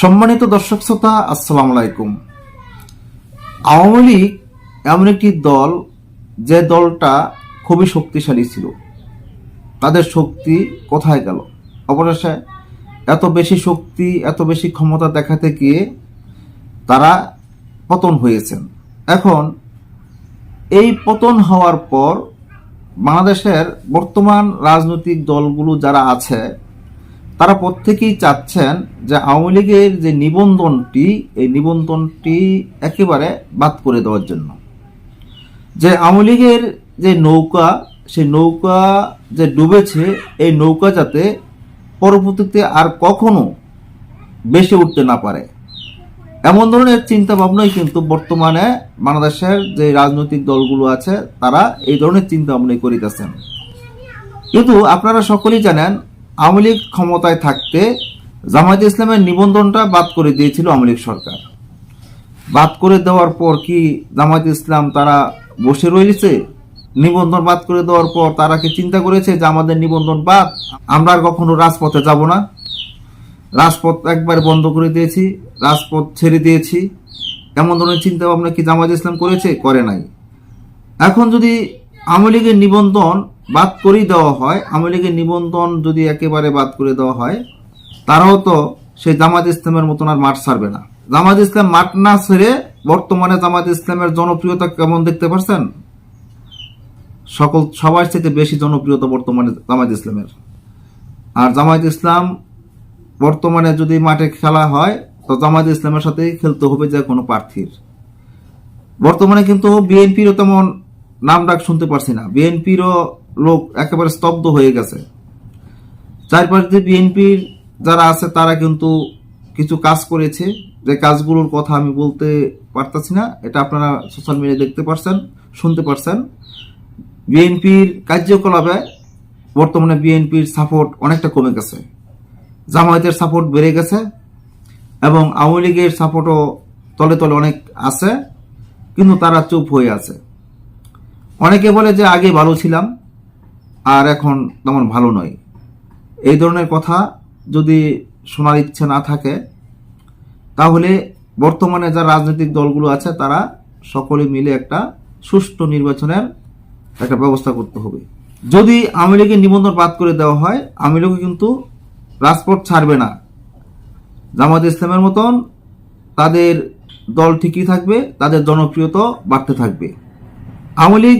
সম্মানিত দর্শক শ্রোতা, আসসালামু আলাইকুম। আওয়ামী লীগ এমন একটি দল, যে দলটা খুবই শক্তিশালী ছিল। তাদের শক্তি কোথায় গেল? অবশেষে এত বেশি শক্তি, এত বেশি ক্ষমতা দেখাতে গিয়ে তারা পতন হয়েছেন। এখন এই পতন হওয়ার পর বাংলাদেশের বর্তমান রাজনৈতিক দলগুলো যারা আছে তারা প্রত্যেকেই চাচ্ছেন যে আওয়ামী লীগের যে নিবন্ধনটি, এই নিবন্ধনটি একেবারে বাদ করে দেওয়ার জন্য। যে আওয়ামী লীগের যে নৌকা, সেই নৌকা যে ডুবেছে, এই নৌকা যাতে পরবর্তীতে আর কখনো বেশি উঠতে না পারে। এমন ধরনের চিন্তা ভাবনাই কিন্তু বর্তমানে বাংলাদেশের যে রাজনৈতিক দলগুলো আছে, তারা এই ধরনের চিন্তা ভাবনাই করিতেছেন। কিন্তু আপনারা সকলেই জানেন আওয়ামী লীগ ক্ষমতায় থাকতে জামায়াত ইসলামের নিবন্ধনটা বাদ করে দিয়েছিল আওয়ামী লীগ সরকার। বাদ করে দেওয়ার পর কি জামায়াত ইসলাম তারা বসে রয়েছে? নিবন্ধন বাদ করে দেওয়ার পর তারা কি চিন্তা করেছে যে আমাদের নিবন্ধন বাদ, আমরা আর কখনো রাজপথে যাব না? রাজপথ একবার বন্ধ করে দিয়েছি, রাজপথ ছেড়ে দিয়েছি। এমন ধরনের চিন্তা ভাবনা কি জামায়াত ইসলাম করেছে? করে নাই। এখন যদি আওয়ামী লীগের নিবন্ধন বাদ করেই দেওয়া হয়। আওয়ামী লীগের নিবন্ধন যদি একেবারে বাদ করে দেওয়া হয়, তারাও তো সেই জামাত ইসলামের মতন আর মাঠ ছাড়বে না। জামাত ইসলাম মাঠ না ছেড়ে বর্তমানে জামাত ইসলামের জনপ্রিয়তা কেমন দেখতে পাচ্ছেন সকল, সবার থেকে বেশি জনপ্রিয়তা বর্তমানে জামাত ইসলামের। আর জামায়াত ইসলাম বর্তমানে যদি মাঠে খেলা হয়, তো জামায়াত ইসলামের সাথেই খেলতে হবে যে কোনো প্রার্থীর। বর্তমানে কিন্তু বিএনপিরও তেমন নাম ডাক শুনতে পারছি না। বিএনপিরও লোক একেবারে স্তব্ধ হয়ে গেছে। চারপাশে বিএনপির যারা আছে, তারা কিন্তু কিছু কাজ করেছে। যে কাজগুলোর কথা আমি বলতে পারতাছি না, এটা আপনারা সোশ্যাল মিডিয়ায় দেখতে পারছেন, শুনতে পারছেন। বিএনপির কার্যকলাপে বর্তমানে বিএনপির সাপোর্ট অনেকটা কমে গেছে। জামায়াতের সাপোর্ট বেড়ে গেছে এবং আওয়ামী লীগের সাপোর্টও তলে তলে অনেক আছে, কিন্তু তারা চুপ হয়ে আছে। অনেকে বলে যে আগে ভালো ছিলাম আর এখন তেমন ভালো নয়। এই ধরনের কথা যদি শোনার ইচ্ছে না থাকে, তাহলে বর্তমানে যা রাজনৈতিক দলগুলো আছে, তারা সকলে মিলে একটা সুষ্ঠু নির্বাচনের একটা ব্যবস্থা করতে হবে। যদি আওয়ামী লীগের নিবন্ধন বাদ করে দেওয়া হয়, আওয়ামী লীগ কিন্তু রাজপথ ছাড়বে না। জামাত ইসলামের মতন তাদের দল ঠিকই থাকবে, তাদের জনপ্রিয়তা বাড়তে থাকবে। আওয়ামী লীগ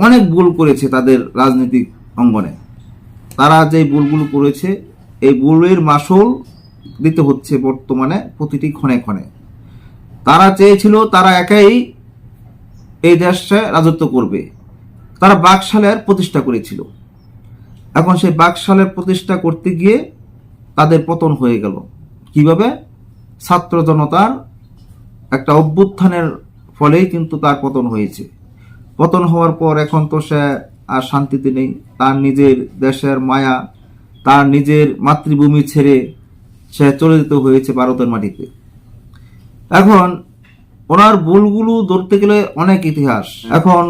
অনেক ভুল করেছে তাদের রাজনৈতিক অঙ্গনে। তারা যে ভুলগুলো করেছে, এই ভুলের মাসুল দিতে হচ্ছে বর্তমানে প্রতিটি ক্ষণে ক্ষণে। তারা চেয়েছিল তারা একাই এই দেশে রাজত্ব করবে। তারা বাকশালের প্রতিষ্ঠা করেছিল। এখন সেই বাকশালের প্রতিষ্ঠা করতে গিয়ে তাদের পতন হয়ে গেল। কীভাবে? ছাত্র জনতার একটা অভ্যুত্থানের ফলেই কিন্তু তার পতন হয়েছে। পতন হওয়ার পর এখন তো সে আর শান্তিতে নেই। তার নিজের দেশের মায়া, তার নিজের মাতৃভূমি ছেড়ে সে চলে যেতে হয়েছে ভারতের মাটিতে। এখন ওনার ভুলগুলো ধরতে গেলে অনেক ইতিহাস। এখন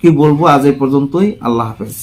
কি বলব? আজ এই পর্যন্তই। আল্লাহ হাফেজ।